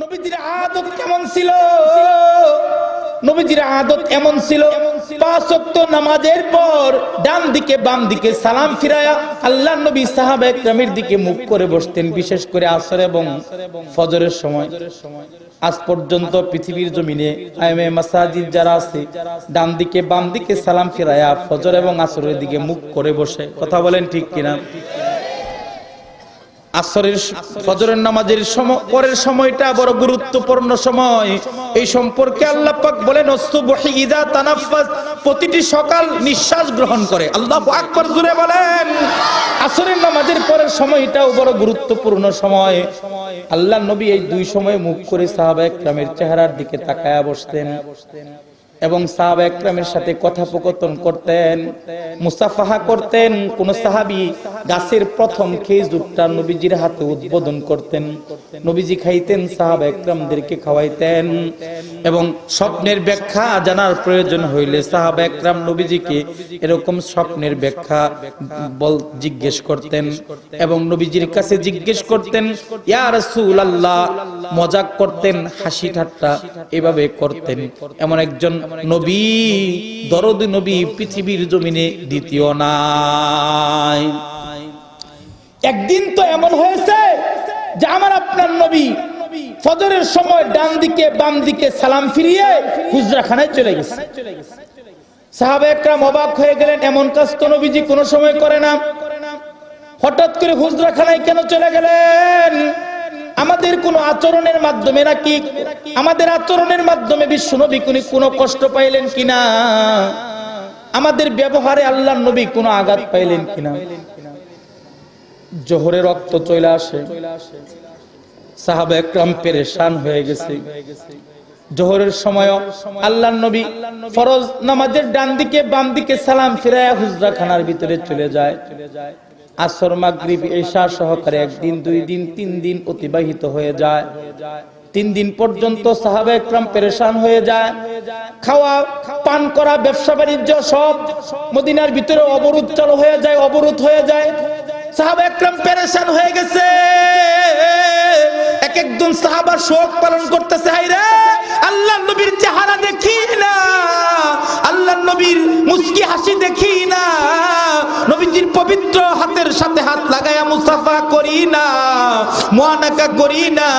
নবীজির আদত কেমন ছিল? নবীজির আদত এমন ছিল নামাজের পর ডান দিকে বাম দিকে সালাম ফিরায়া আল্লাহ নবী দিকে মুখ করে বসতেন, বিশেষ করে আসর এবং ফজরের সময়। আজ পর্যন্ত পৃথিবীর জমিনে মাসাজিদ যারা আছে ডান দিকে বাম দিকে সালাম ফিরায়া ফজর এবং আসরের দিকে মুখ করে বসে। কথা বলেন ঠিক কিনা? প্রতিটি সকাল নিঃশ্বাস গ্রহণ করে। আল্লাহ আকবার জুড়ে বলেন, আসরের নামাজের পরের সময়টাও বড় গুরুত্বপূর্ণ সময়। আল্লাহ নবী এই দুই সময় মুখ করে সাহাবা একরামের চেহারার দিকে তাকায়া বসতেন। এবং সাহাবা একরামের সাথে কথোপকথন করতেন, মুসাফাহা করতেন, কোন সাহাবি গাছের প্রথম খেজুরটা নবীজির হাতে উদ্বোধন করতেন। নবীজি খাইতেন, সাহাবা একরামদেরকে খাওয়াইতেন এবং স্বপ্নের ব্যাখ্যা জানার প্রয়োজন হইলে সাহাবা একরাম নবীজিকে এরকম স্বপ্নের ব্যাখ্যা বল জিজ্ঞেস করতেন এবং নবীজির কাছে জিজ্ঞেস করতেন, ইয়া রাসূলুল্লাহ। মজাক করতেন হাসি ঠাট্টা এভাবে করতেন। এমন একজন নবী, দরদ নবী পৃথিবীর জমিনে দ্বিতীয় নাই। একদিন তো এমন হয়েছে যে আমার আপনার নবী ফজরের সময় ডান দিকে বাম দিকে সালাম ফিরিয়ে হুজরাখানায় চলে গেছে। সাহাবে একরাম অবাক হয়ে গেলেন, এমন কাজ তো নবীজি কোনো সময় করে না। হঠাৎ করে হুজরাখানায় কেন চলে গেলেন? আমাদের কোন আচরণের মাধ্যমে নাকি আমাদের আচরণের মাধ্যমে বিশ্ব নবী কোন কোনো কষ্ট পাইলেন কিনা? আমাদের ব্যবহারে আল্লাহ নবী কোনো আঘাত পাইলেন কিনা? জোহরে রক্ত চলে আসে। সাহাবা একরাম পেরেশান হয়ে গেছে। জোহরের সময় আল্লাহ নবী ফরজ নামাজের ডান দিকে বাম দিকে সালাম ফিরায়া হুজরা খানার ভিতরে চলে যায়। আসর, মাগরিব এশা সহকারে একদিন, দুই দিন, তিন দিন অতিবাহিত হয়ে যায়। তিন দিন পর্যন্ত সাহাবা একরাম পেরেশান হয়ে যায়। খাওয়া, পান করা, ব্যবসা বাণিজ্য সব মদিনার ভিতরে অবরোধ চালু হয়ে যায়, অবরোধ হয়ে যায়। সাহাবা একরাম পেরেশান হয়ে গেছে। এক একজন সাহাবার শোক পালন করতেছে হাইরে আল্লাহ নবীর চেহারা দেখি না আল্লাহ নবীর মুস্কি হাসি দেখি না, নবীজির পবিত্র হাতের সাথে হাত লাগায়া মুসাফা করি না, মোয়ানাকা করি না।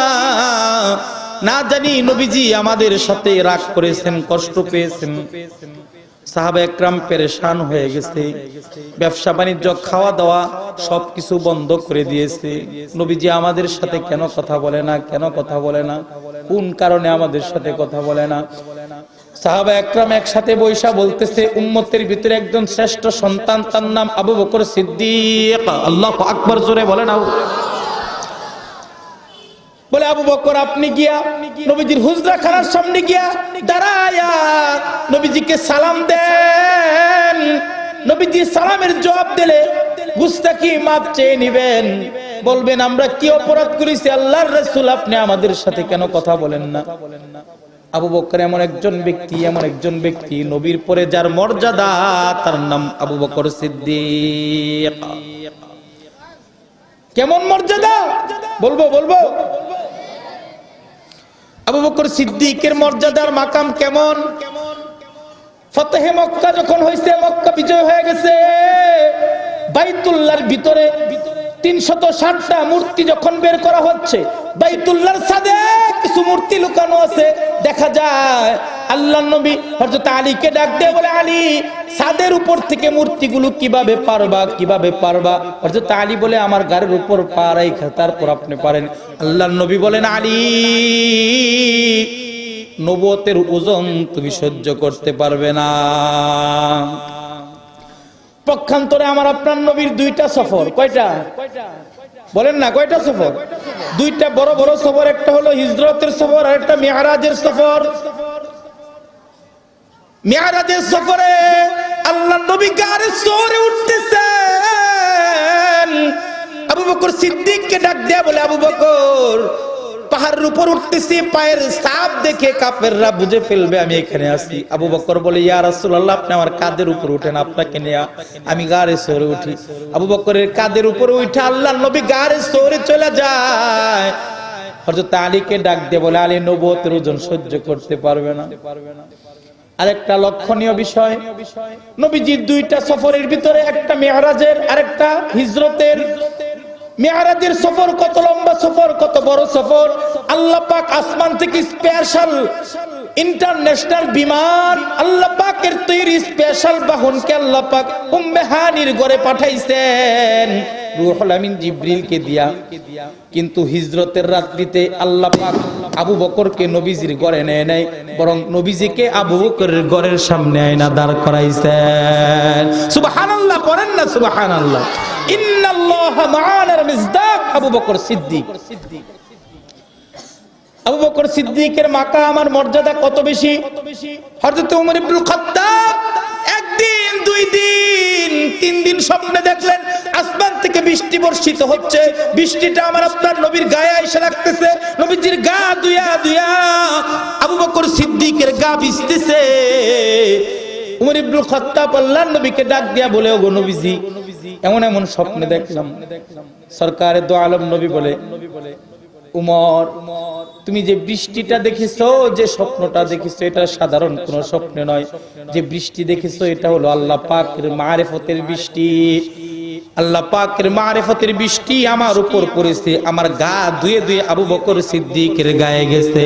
না জানি নবীজি আমাদের সাথে রাগ করেছেন, কষ্ট পেয়েছেন। সাহাবা একরাম পেরেশান হয়ে গেছে। ব্যবসা, বাণিজ্য খাওয়া দাওয়া সবকিছু বন্ধ করে দিয়েছে। নবীজি আমাদের সাথে কেন কথা বলে না, কেন কথা বলে না? কোন কারণে আমাদের সাথে কথা বলে না? সাহাবা একরাম একসাথে বৈশা বলতেছে, উম্মতের ভিতরে একজন শ্রেষ্ঠ সন্তান, তার নাম আবু বকর সিদ্দিক। আল্লাহ আকবর জোরে বলে আবু বলে, আবু বকর, আপনি গিয়া নবীজির হুজরা খানার সামনে গিয়া দাঁড়ায়া, নবীজিকে সালাম দেন। নবীজি সালামের জবাব দিলে গুস্তাকি মাপ চেয়ে নিবেন। বলবেন, আমরা কি অপরাধ করেছি? আল্লাহর রাসূল আপনি আমাদের সাথে কেন কথা বলেন না? আবু বকর এমন একজন ব্যক্তি, এমন একজন ব্যক্তি, নবীর পরে যার মর্যাদা, তার নাম আবু বকর সিদ্দিক। কেমন মর্যাদা? বলব বলব। আবু বকর সিদ্দিকের মর্যাদার মাকাম কেমন? ফতেহে মক্কা যখন হয়েছে মক্কা বিজয় হয়ে গেছে। বাইতুল্লার ভিতরে তিনশত ষাটটা মূর্তি যখন বের করা হচ্ছে বাইতুল্লার সাদে কিছু মূর্তি লুকানো আছে। দেখা যায় আল্লাহ নবী হযরত আলীকে ডাক দিয়ে বলে, আলী সাদের উপর থেকে মূর্তিগুলো কীভাবে পারবা কীভাবে পারবা? হযরত আলী বলে, আমার গাড়ির উপর পা রাইখা, তারপর আপনি পারেন। আল্লাহ নবী বলেন, আলী নবতের ওজন তুমি সহ্য করতে পারবে না। পক্ষান্তরে আমার আপনার নবীর দুইটা সফর, কয়টা? বলেন না, কয়টা সফর? দুইটা বড় বড় সফর, একটা হলো হিজরতের সফর আর একটা মেহারাজের সফর। মেহারাজের সফরে আল্লাহ নবী গারে সরে উঠতেছেন। আবু বকর সিদ্দিককে ডাক দেয়া বলে, আবু বকর, পাহাড়ের উপর উঠতেছি, পায়ের সাপ দেখে কাফেররা বুঝে ফেলবে আমি এখানে আছি। আবু বকর বলে, ইয়া রাসূলুল্লাহ, আপনি আমার কাদের উপর উঠেন? আপনাকে নিয়ে আমি গাড়ে সরে উঠি। আবু বকরের কাদের উপর উঠে আল্লাহ নবী গাড়ে সরে চলে যায়। হযরত আলীকে ডাক দিয়ে বলে, আলী, নবুয়তের ওজন সহ্য করতে পারবে না পারবে না। আরেকটা লক্ষণীয় বিষয়, নবীজির দুইটা সফরের ভিতরে একটা মেহরাজের, আরেকটা হিজরতের। মেহরাজের সফর কত লম্বা সফর, কত বড় সফর। আল্লাহ পাক আসমান থেকে স্পেশাল ইন্টারন্যাশনাল বিমান আল্লাহ পাকের তৈরি স্পেশাল আল্লাহ পাক পাঠাইছেন। রুহুল আমিন জিবরিলকে দিয়া। কিন্তু হিজরতের রাত্রিতে আল্লাহ পাক আবু বকরকে নবীজির ঘরে নেয় নাই, বরং নবীজিকে আবু বকরের ঘরের সামনে আয়না দাঁড় করাইছেন। সুবহানাল্লাহ, পড়েন না সুবহানাল্লাহ। ইন্নাল্লাহা মা'ানার মিজদাক আবু বকর সিদ্দিক। আবু বকর সিদ্দিকের মাকা আমার মর্যাদা কত বেশি? হযরত ওমর ইবনুল খাত্তাব একদিন, দুই দিন, তিন দিন স্বপ্নে দেখলেন আসমান থেকে বৃষ্টি বর্ষিত হচ্ছে। বৃষ্টিটা আমার আপনার নবীর গায়ে এসে লাগতেছে। নবীজির গা দুয়া দুয়া আবু বকর সিদ্দিকের গা ভিজতেছে। উমর ইবনুল খাত্তাব আল্লাহর নবীকে ডাক দিয়া বলে, ওগো নবীজি, এমন এমন স্বপ্নে দেখলাম। সরকারের দো আলম নবী বলে উমর, তুমি যে বৃষ্টিটা দেখেছ, যে স্বপ্নটা দেখেছ, এটা সাধারণ কোন স্বপ্ন নয়। যে বৃষ্টি দেখেছ, এটা হলো আল্লাহ পাকের মারেফতের বৃষ্টি। আল্লাহ পাকের মারেফতের বৃষ্টি আমার উপর পড়েছে, আমার গা ধুয়ে ধুয়ে আবু বকর সিদ্দিকের গায়ে গেছে।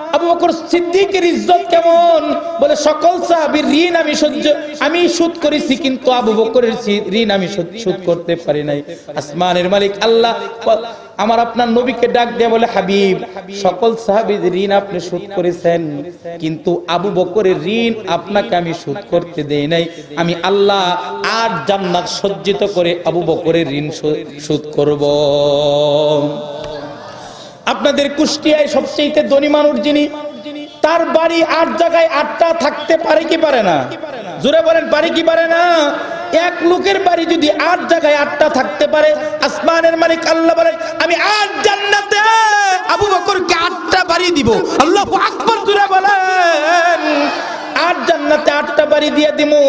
আবু বকর সিদ্দিকের ইজ্জত কেমন? বলে, সকল সাহাবীর ঋণ আমি সহ্য, আমি সুদ করেছি, কিন্তু আবু বকরের ঋণ আমি সুদ করতে পারি নাই। আসমানের মালিক আল্লাহ, আমার আপনার নবীকে ডাক দিয়ে বলে, হাবিব, সকল সাহাবীর ঋণ আপনি সুদ করেছেন, কিন্তু আবু বকরের ঋণ আপনাকে আমি সুদ করতে দেই নাই। আমি আল্লাহ আর জান্নাত সজ্জিত করে আবু বকরের ঋণ শোধ করব। আপনাদের কুষ্টিয়ায় সবচেয়ে ধনী মানুষ যিনি, তার বাড়ি আট জায়গায় আটটা থাকতে পারে কি পারে না? জোরে বলেন, পারে কি পারে না? এক লোকের বাড়ি যদি আট জায়গায় আটটা থাকতে পারে, আসমানের মালিক আল্লাহ বলেন, আমি আট জান্নাতে আবু বকরকে আটটা বাড়ি দিব। আল্লাহ আকবর, জোরে বলেন। আট জান্নাতে আটটা বাড়ি দিয়ে দিমু।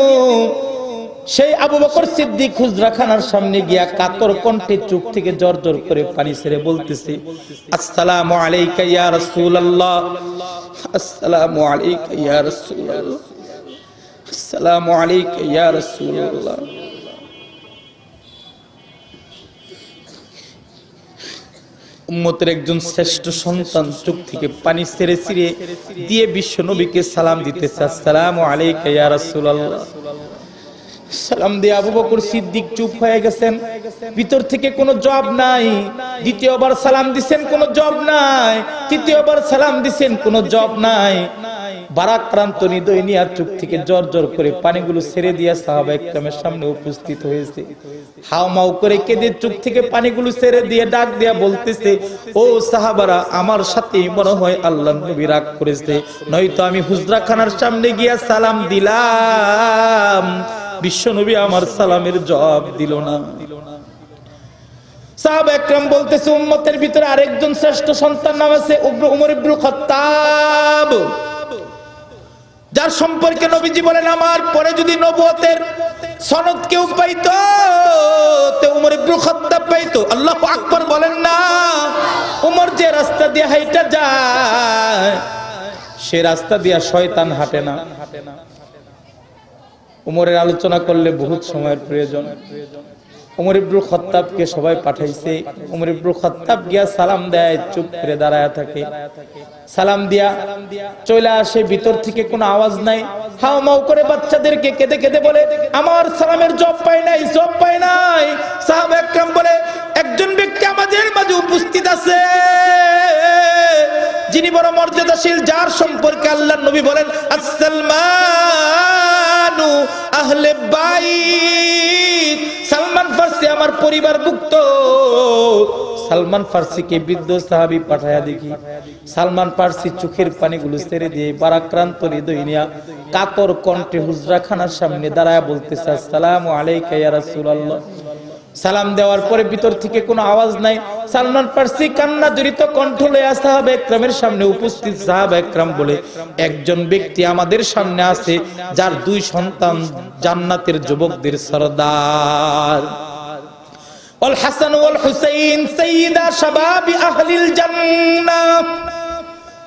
সেই আবু বকর সিদ্দিক খুজরাখানার সামনে গিয়া কাতর কণ্ঠে চোখ থেকে জর জর করে পানি ছেড়ে বলতেছে, আসসালামু আলাইকা ইয়া রাসূলুল্লাহ। আসসালামু আলাইকা ইয়া রাসূলুল্লাহ। আসসালামু আলাইকা ইয়া রাসূলুল্লাহ। উম্মতের একজন শ্রেষ্ঠ সন্তান চোখ থেকে পানি ছেড়ে ছিঁড়ে দিয়ে বিশ্ব নবীকে সালাম দিতেছে, আসসালামু আলাইকা ইয়া রাসূলুল্লাহ। সালাম দিয়ে আবু বকর সিদ্দিক চুপ হয়ে গেছেন। ভিতর থেকে কোনো জব নাই। দ্বিতীয়বার সালাম দিছেন, কোনো জব নাই। তৃতীয়বার সালাম দিছেন, কোনো জব নাই। বারাক্রান্ত হৃদয় নিয়ে থেকে করে পানিগুলো ছেড়ে দিয়া সাহাবা সামনে উপস্থিত হয়েছে। হাও মাও করে কেঁদে চোখ থেকে পানিগুলো ছেড়ে দিয়ে ডাক দিয়া বলতেছে, ও সাহাবারা, আমার সাথে মনে হয় আল্লাহ নবী রাগ করেছে। নয়তো আমি হুজরাখানার সামনে গিয়া সালাম দিলাম। বিশ্বনবী আমার সালামের জবাব দিল না। সাহাব ভিতরে আরেকজন শ্রেষ্ঠ সন্তান নাম আছে খাত্তাব। যার সম্পর্কে নবীজি বলেন, আমার পরে যদি নবুয়তের সনদ কেউ পাইতো, তে খাত্তাব পাইতো। আল্লাহু আকবার বলেন না, উমর যে রাস্তা দিয়ে হাইটা যায়, সে রাস্তা দিয়া শয়তান হাঁটে না। উমরের আলোচনা করলে বহুত সময়ের প্রয়োজন। উমর ইবরুল খত্তাবকে সবাই পাঠাইছে। উমর ইবরুল খত্তাব গিয়া সালাম দেয়, চুপ করে দাঁড়ায় থাকে। সালাম দিয়া চলে আসে, ভিতর থেকে কোনো আওয়াজ নাই। হাও মাও করে বাচ্চাদেরকে কেঁদে কেঁদে বলে, আমার সালামের জব পাই নাই, জব পাই নাই। সাহাব একরাম বলে, একজন ব্যক্তি আমাদের মাঝে উপস্থিত আছে। যিনি বড় মর্যাদাশীল, যার সম্পর্কে আল্লাহ নবী বলেন আসসালমানু আহলে বাইত। সালমান ফার্সি আমার পরিবার ভুক্ত সালমান ফার্সিকে বৃদ্ধ সাহাবি পাঠায়া দেখি। সালমান ফার্সি চোখের পানিগুলো ছেড়ে দিয়ে বারাক্রান্ত হৃদয় কাতর কণ্ঠে হুজরাখানার সামনে দাঁড়ায় বলতেছে, আসসালামু আলাইকা ইয়া রাসূলুল্লাহ। সালাম দেওয়ার পরে ভিতর থেকে কোনো আওয়াজ নাই। সালমান ফার্সি কান্না জড়িত কণ্ঠ লয়া সাহাবা একরামের সামনে উপস্থিত সাহাবা একরাম বলে, একজন ব্যক্তি আমাদের সামনে আছে, যার দুই সন্তান জান্নাতের যুবকদের সরদার। ওয়াল হাসান ওয়াল হুসাইন, সাইয়্যিদা শাবাবি আহলিল জান্নাহ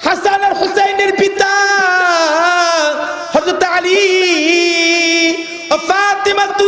হাসান আর হুসাইনের পিতা, হযরত আলী ও ফাতিমা তু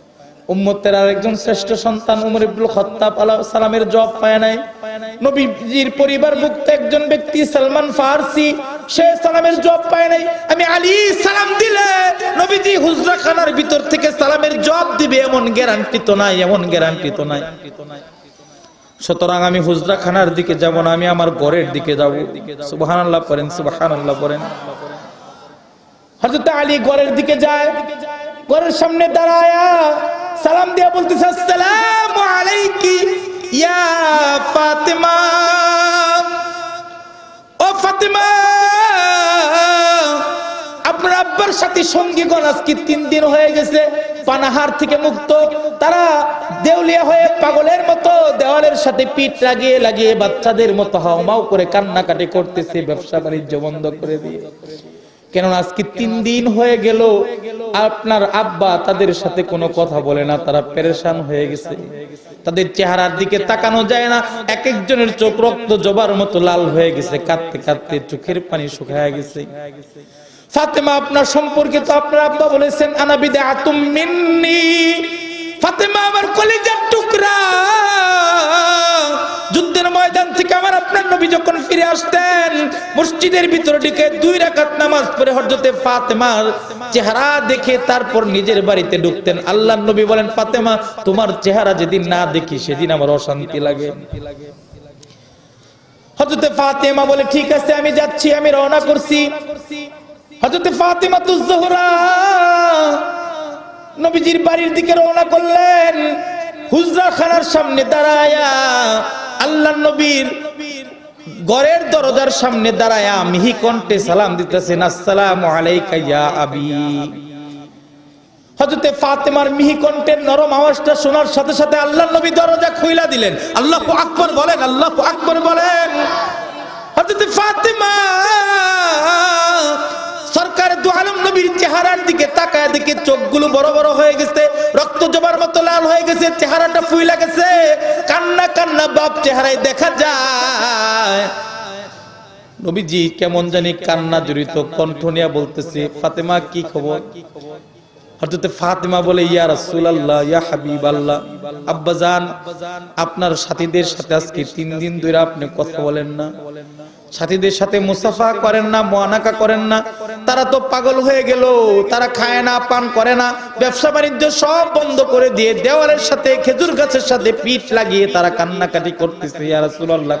উম্মতের আরেকজন শ্রেষ্ঠ সন্তান উমর ইবনুল খাত্তাব আলাইহিস সালামের জব পায় নাই। নবীজির পরিবারভুক্ত একজন ব্যক্তি সালমান ফারসি, সে সালামের জব পায় নাই। আমি আলী সালাম দিলে নবীজি হুজরা খানার ভিতর থেকে সালামের জব দিবে, এমন গ্যারান্টি তো নাই, এমন গ্যারান্টি তো নাই। সুতরাং আমি হুজরা খানার দিকে যাব না, আমি আমার ঘরের দিকে যাব। সুবহানাল্লাহ পড়েন সুবহানাল্লাহ পড়েন। হযরত আলী ঘরের দিকে যায়, ঘরের সামনে দাঁড়ায়া সালাম দিয়া বলতেছে, আসসালামু আলাইকি ইয়া ফাতিমা। ও ফাতিমা, আপনার আব্বার সাথে সঙ্গীগণ আজকে তিন দিন হয়ে গেছে, পানাহার থেকে মুক্ত। তারা দেউলিয়া হয়ে পাগলের মতো দেওয়ালের সাথে পিঠ লাগিয়ে লাগিয়ে বাচ্চাদের মতো হাওমাও করে কান্নাকাটি করতেছে, ব্যবসা বাণিজ্য বন্ধ করে দিয়ে। কেননা আজকে তিন দিন হয়ে গেল, আপনার আব্বা তাদের সাথে কোনো কথা বলে না, তারা পেরেশান হয়ে গেছে। তাদের চেহারার দিকে তাকানো যায় না, এক একজনের চোখ রক্ত জবার মতো লাল হয়ে গেছে, কাঁদতে কাঁদতে চোখের পানি শুকায় গেছে। ফাতেমা আপনার সম্পর্কে তো আপনার আব্বা বলেছেন আনাবিদে আতুম মিন্নি। ফাতেমা আমার কলিজার টুকরা। যুদ্ধের ময়দান থেকে আমার আপনার নবী যখন ফিরে আসতেন, মসজিদের ভিতরে ঢুকে দুই রাকাত নামাজ পড়ে হযরতে ফাতেমার চেহারা দেখে তারপর নিজের বাড়িতে ঢুকতেন। আল্লাহর নবী বলেন, ফাতেমা, তোমার চেহারা যেদিন না দেখি, সেদিন আমার অশান্তি লাগে। হযরতে ফাতেমা বলে, ঠিক আছে, আমি যাচ্ছি, আমি রওনা করছি। হযরতে ফাতেমা তুজ জোহরা নবীজির বাড়ির দিকে রওনা করলেন। হুজরা খানার সামনে দাঁড়ায়া আল্লাহ নবীর ঘরের দরজার সামনে দাঁড়ায়া মিহি কণ্ঠে সালাম দিতেছেন, আসসালামু আবি। ফাতেমার নরম আওয়াজটা শোনার সাথে সাথে আল্লাহ দরজা দিলেন। আল্লাহু আকবার বলেন, আল্লাহু বলেন। ফাতেমা সরকার দু আলম নবীর চেহারার দিকে তাকায় দেখে চোখগুলো বড় বড় হয়ে গেছে, রক্ত জবার মতো লাল হয়ে গেছে, চেহারাটা ফুইলা গেছে কান্না কান্না বাপ চেহারায় দেখা যায়। নবীজি কেমন জানি কান্না জড়িত, কণ্ঠ নিয়ে বলতেছে, ফাতেমা, কি খবর? হযরত ফাতেমা বলে, ইয়া রাসূলুল্লাহ, ইয়া হাবিবাল্লাহ, আব্বাজান, আপনার সাথীদের সাথে আজকে তিন দিন ধরে আপনি কথা বলেন না। সাথীদের সাথে মুসাফা করেন না মোয়ানাকা করেন না। তারা তো পাগল হয়ে গেল, তারা খায় না, পান করে না। ব্যবসা বাণিজ্য সব বন্ধ করে দিয়ে দেওয়ালের সাথে, খেজুর গাছের সাথে পিঠ লাগিয়ে তারা কান্নাকাটি করতেছে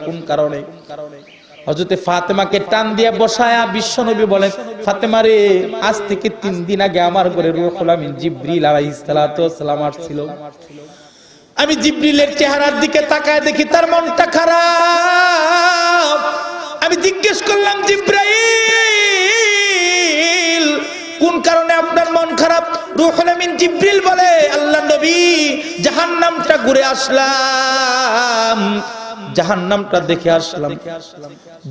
কোন কারণে? হযরতে ফাতেমাকে টান দিয়ে বসায়া বিশ্বনবী বলেন, ফাতেমা রে, আজ থেকে তিন দিন আগে আমার ঘরে রুহুল আমিন জিবরিল আলাইহিস আসছিল। আমি জিবরিলের চেহারার দিকে তাকায় দেখি, তার মনটা খারাপ। আমি জিজ্ঞেস করলাম, জিব্রাইল, কোন কারণে আপনার মন খারাপ? রুহুল আমিন জিবরিল বলে, আল্লাহ নবী, জাহান্নামটা ঘুরে আসলাম। জাহান্নামটা দেখে আসলাম।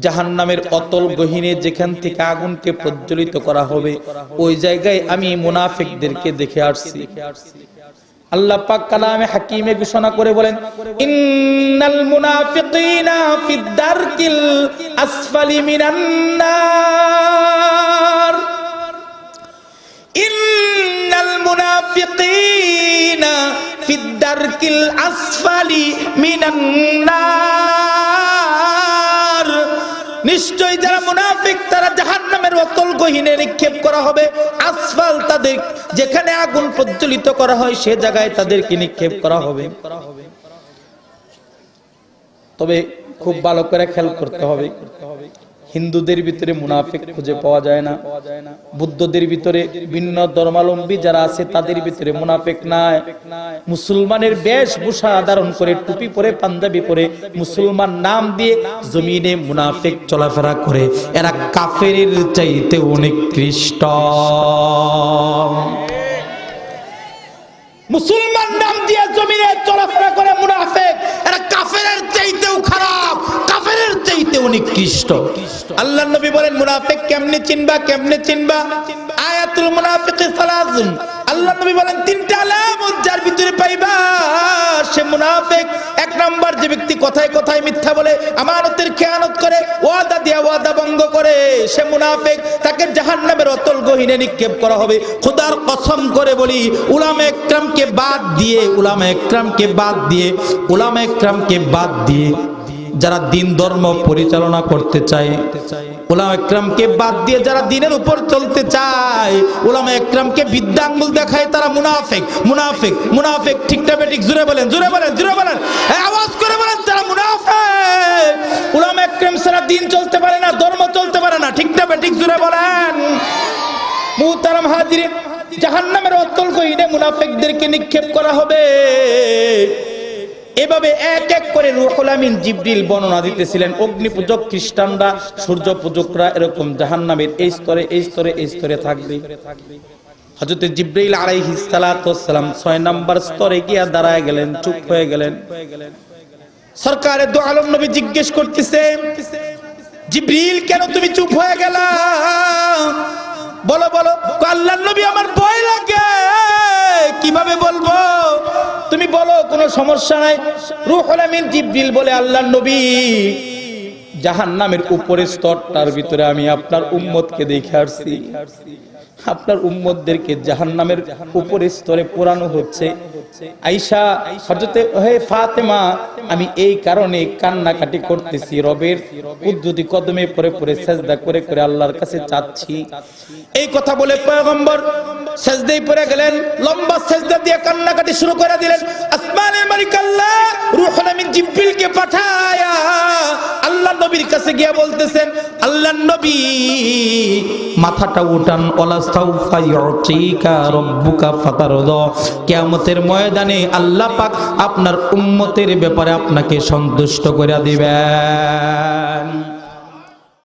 জাহান্নামের অতল গহিনে যেখান থেকে আগুনকে প্রজ্বলিত করা হবে, ওই জায়গায় আমি মুনাফিকদেরকে দেখে আসছি। আল্লাহ পাক কালামে হাকিমে ঘোষণা করে বলেন, ইন্নাল মুনাফিকিনা ফিদ দারকিল আসফালি মিনান নার। ইন্নাল মুনাফিকিনা ফিদ দারকিল আসফালি মিনান নার। নিশ্চয় যারা মুনাফিক, তারা জাহান নামের অতল গহিনে নিক্ষেপ করা হবে। আসফাল তাদের, যেখানে আগুন প্রজ্বলিত করা হয়, সে জায়গায় তাদেরকে নিক্ষেপ করা হবে। তবে খুব ভালো করে খেয়াল করতে হবে। হিন্দুদের ভিতরে মুনাফিক খুঁজে পাওয়া যায় না। বুদ্ধদের ভিতরে ভিন্ন ধর্মাবলম্বী যারা আছে, তাদের ভিতরে মুনাফিক নাই। মুসলমানের বেশভূষা ধারণ করে টুপি পরে, পাঞ্জাবি পরে মুসলমান নাম দিয়ে জমিনে মুনাফিক চলাফেরা করে। এরা কাফের চাইতে অনেক খ্রিস্ট মুসলমান নাম দিয়ে জমিনে চলাফেরা করে মুনাফিক, এরা কাফেরের চাইতেও খারাপ। কাফেরের চাইতেও নিকৃষ্ট আল্লাহ নবী বলেন, মুনাফিক কেমনে চিনবা কেমনে চিনবা? আয়াতুল মুনাফিকি সালাসুন। আল্লাহ নবী বলেন, তিনটা আলামত যার ভিতরে পাইবা। সে মুনাফিক, এক নাম্বার যে ব্যক্তি কথায় কথায় মিথ্যা বলে, আমানতের খেয়ানত করে, ওয়াদা দিয়া ওয়াদা ভঙ্গ করে, সে মুনাফিক, তাকে জাহান্নামের অতল গহিনে নিক্ষেপ করা হবে। খোদার কসম করে বলি, উলামা একরামকে বাদ দিয়ে, উলামা একরামকে বাদ দিয়ে, উলামা একরামকে বাদ দিয়ে যারা দিন ধর্ম পরিচালনা করতে চায় ওলামা একরামকে বাদ দিয়ে যারা দিনের উপর চলতে চায় ওলামা একরামকে বিদ্যাঙ্গুল দেখায় তারা মুনাফেক, মুনাফিক মুনাফিক ঠিকটা বেঠিক? জুড়ে বলেন জুড়ে বলেন জুড়ে বলেন আওয়াজ করে বলেন তারা মুনাফিক। ওলামা একরাম ছাড়া দিন চলতে পারে না, ধর্ম চলতে পারে না ঠিকটা বেঠিক? জুড়ে বলেন। মুহতারাম হাজির জাহান্নামের অতল গহিনে মুনাফিকদেরকে নিক্ষেপ করা হবে। এভাবে এক এক করে রুহুল আমিন জিবরিল বর্ণনা দিতেছিলেন অগ্নি খ্রিস্টানরা সূর্য পূজকরা এরকম জাহান্নামের এই স্তরে এই স্তরে এই স্তরে থাকবে। হযরত জিবরাইল আলাইহিস সালাতু সালাম 6 নাম্বার স্তরে গিয়া দাঁড়ায় গেলেন, চুপ হয়ে গেলেন। সরকারে দো আলম নবী জিজ্ঞেস করতেছে, জিব্রিল কেন তুমি চুপ হয়ে গেলা? বলো বলো। আল্লাহ নবী আমার ভয় লাগে। কীভাবে বলব? তুমি বলো, কোনো সমস্যা নাই? রুহুল আমিন জিব্রিল বলে, আল্লাহ নবী, জাহান্নামের উপরের স্তরটার ভিতরে আমি আপনার উম্মতকে দেখে আসছি। আপনার উম্মতদেরকে জাহান নামের উপরের স্তরে পোড়ানো হচ্ছে। আইসা হজরতে হে ফাতেমা, আমি এই কারণে কান্নাকাটি করতেছি, রবের উদ্ধতি কদমে পরে পরে সেজদা করে করে আল্লাহর কাছে চাচ্ছি। এই কথা বলে পয়গম্বর সেজদাই পড়ে গেলেন, লম্বা সেজদা দিয়ে কান্নাকাটি শুরু করে দিলেন। আসমানের মালিক আল্লাহ রূহুল আমিন জিবরিলকে পাঠায়া। আল্লাহ নবীর কাছে গিয়া বলতেছেন, আল্লাহ নবী, মাথাটা উঠান কিয়ামতের ময়দানে আল্লাহ পাক আপনার উম্মতের ব্যাপারে আপনাকে সন্তুষ্ট করে দিবেন।